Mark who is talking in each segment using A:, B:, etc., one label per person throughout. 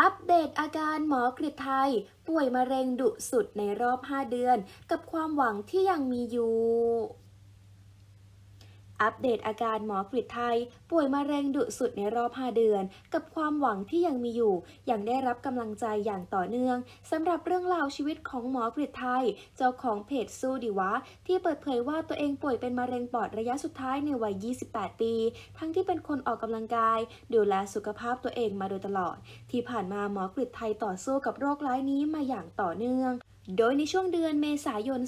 A: อัปเดตอาการหมอกฤษไทย ป่วยมะเร็งดุสุดในรอบ 5 เดือน กับความหวังที่ยังมีอยู่ อัปเดตอาการหมอกฤษไทย ป่วยมะเร็งดุสุดในรอบ 5 เดือน กับความหวังที่ยังมีอยู่ ยังได้รับกำลังใจอย่างต่อเนื่องสำหรับเรื่องราวชีวิตของหมอกฤษไทย เจ้าของเพจสู้ดีวะ ที่เปิดเผยว่าตัวเองป่วยเป็นมะเร็งปอดระยะสุดท้ายในวัย 28 ปี ทั้งที่เป็นคนออกกำลังกาย ดูแลสุขภาพตัวเองมาโดยตลอด ที่ผ่านมาหมอกฤษไทยต่อสู้กับโรคร้ายนี้มาอย่างต่อเนื่อง โดยในช่วงเดือนเมษายน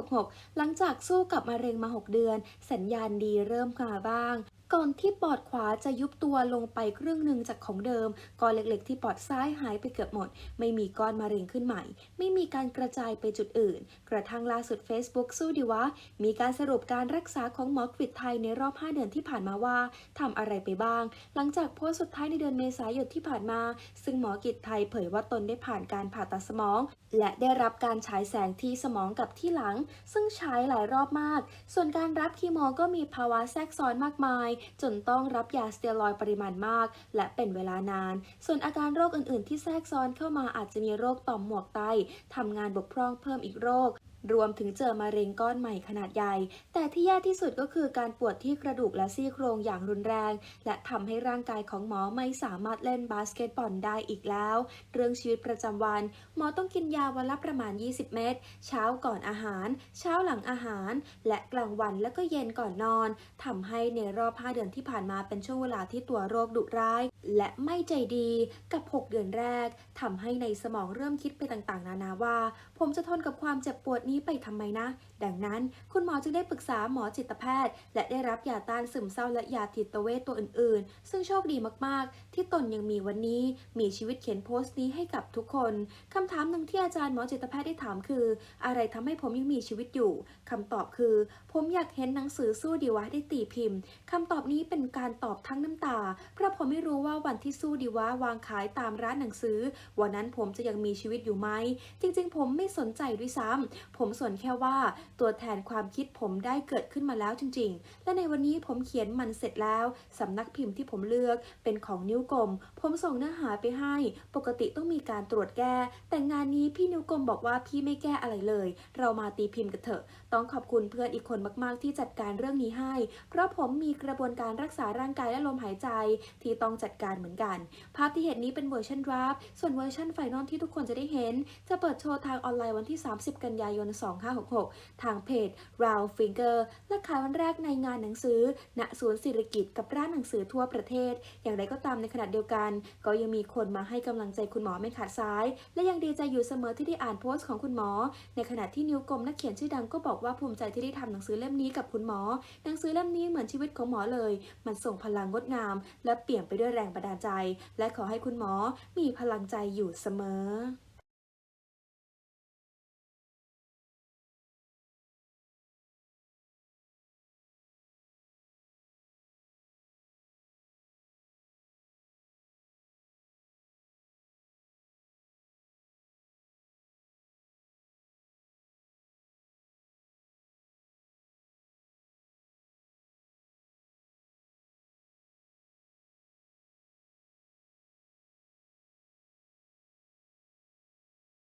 A: 2566 หลังจากสู้กับมะเร็งมา 6 เดือน สัญญาณดีเริ่มมาบ้าง ก่อนที่ปอดขวาจะยุบตัวลงไปครึ่งหนึ่งจากของเดิม ก้อนเล็กๆ ที่ปอดซ้ายหายไปเกือบหมด ไม่มีก้อนมะเร็งขึ้นใหม่ ไม่มีการกระจายไปจุดอื่น กระทั่งล่าสุด Facebook สู้ดีวะ มีการสรุปการรักษาของหมอกฤษไทยในรอบ 5 เดือนที่ผ่านมาว่าทำอะไรไปบ้าง หลังจากโพสต์สุดท้ายในเดือนเมษายนที่ผ่านมา ซึ่งหมอกฤษไทยเผยว่าตนได้ผ่านการผ่าตัดสมอง และได้รับการฉายแสงที่สมองกับที่หลัง ซึ่งใช้หลายรอบมาก ส่วนการรับคีโมก็มีภาวะแทรกซ้อนมากมายจนต้องรับยาสเตียรอยปริมาณมาก และเป็นเวลานาน ส่วนอาการโรคอื่นๆ ที่แทรกซ้อนเข้ามาอาจจะมีโรคต่อมหมวกไตทำงานบกพร่องเพิ่มอีกโรค รวมถึงเจอมะเร็งก้อนใหม่ขนาดใหญ่ แต่ที่แย่ที่สุดก็คือการปวดที่กระดูกและซี่โครงอย่างรุนแรง และทำให้ร่างกายของหมอไม่สามารถเล่นบาสเกตบอลได้อีกแล้ว เรื่องชีวิตประจำวัน หมอต้องกินยาวันละประมาณ 20 เม็ด เช้าก่อนอาหาร เช้าหลังอาหาร และกลางวันแล้วก็เย็นก่อนนอนทำให้ในรอบ 5 เดือนที่ผ่านมาเป็นช่วงเวลาที่ตัวโรคดุร้าย และไม่ใจดีกับ 6 เดือนแรกทำให้ในสมองเริ่มคิดไปต่างๆ นานาว่า ผมจะทนกับความเจ็บปวดนี้ไปทำไมนะ ดังนั้นคุณหมอจึงได้ปรึกษาหมอจิตแพทย์ และได้รับยาต้านซึมเศร้าและยาจิตเวชตัวอื่นๆ ซึ่งโชคดีมากๆ ที่ตนยังมีวันนี้ มีชีวิตเขียนโพสต์นี้ให้กับทุกคนคำถามหนึ่งที่อาจารย์หมอจิตแพทย์ได้ถามคือ อะไรทำให้ผมยังมีชีวิตอยู่คำตอบคือ ผมอยากเห็นหนังสือสู้ดีวะได้ตีพิมพ์คำตอบนี้เป็นการตอบทั้งน้ำตา เพราะผมไม่รู้ว่าวันที่สู้ดีวะวางขายตามร้านหนังสือ วันนั้นผมจะยังมีชีวิตอยู่ไหมจริง ๆ ผมไม่สนใจด้วยซ้ำผมส่วนแค่ว่าตัวแทนความคิดผมได้เกิดขึ้นมาแล้วจริง ๆ และในวันนี้ผมเขียนมันเสร็จแล้ว สำนักพิมพ์ที่ผมเลือกเป็นของนิ้วกลม ผมส่งเนื้อหาไปให้ ปกติต้องมีการตรวจแก้ แต่งานนี้พี่นิ้วกลมบอกว่าพี่ไม่แก้อะไรเลย เรามาตีพิมพ์กันเถอะ ต้องขอบคุณเพื่อนอีกคนมาก ๆ ที่จัดการเรื่องนี้ให้ เพราะผมมีกระบวนการรักษาร่างกายและลมหายใจ ที่ต้องจัดการเหมือนกัน ภาพที่เห็นนี้เป็นเวอร์ชันดราฟส่วนเวอร์ชันไฟนอลที่ทุกคนจะได้เห็น จะเปิดโชว์ทางออนไลน์วันที่ 30 กันยายน2566 ทางเพจ Round Finger และขายวันแรกในงานหนังสือ ณ ศูนย์ศิริกิตกับร้านหนังสือทั่วประเทศ อย่างไรก็ตามในขณะเดียวกัน ก็ยังมีคนมาให้กำลังใจคุณหมอไม่ขาดสาย และยังดีใจอยู่เสมอที่ได้อ่านโพสต์ของคุณหมอ ในขณะที่นิ้วกลมนักเขียนชื่อดังก็บอกว่าภูมิใจที่ได้ทำหนังสือเล่มนี้กับคุณหมอ หนังสือเล่มนี้เหมือนชีวิตของหมอเลย มันส่งพลังงดงาม และเปลี่ยมไปด้วยแรงบันดาลใจ และขอให้คุณหมอมีพลังใจอยู่เสมอ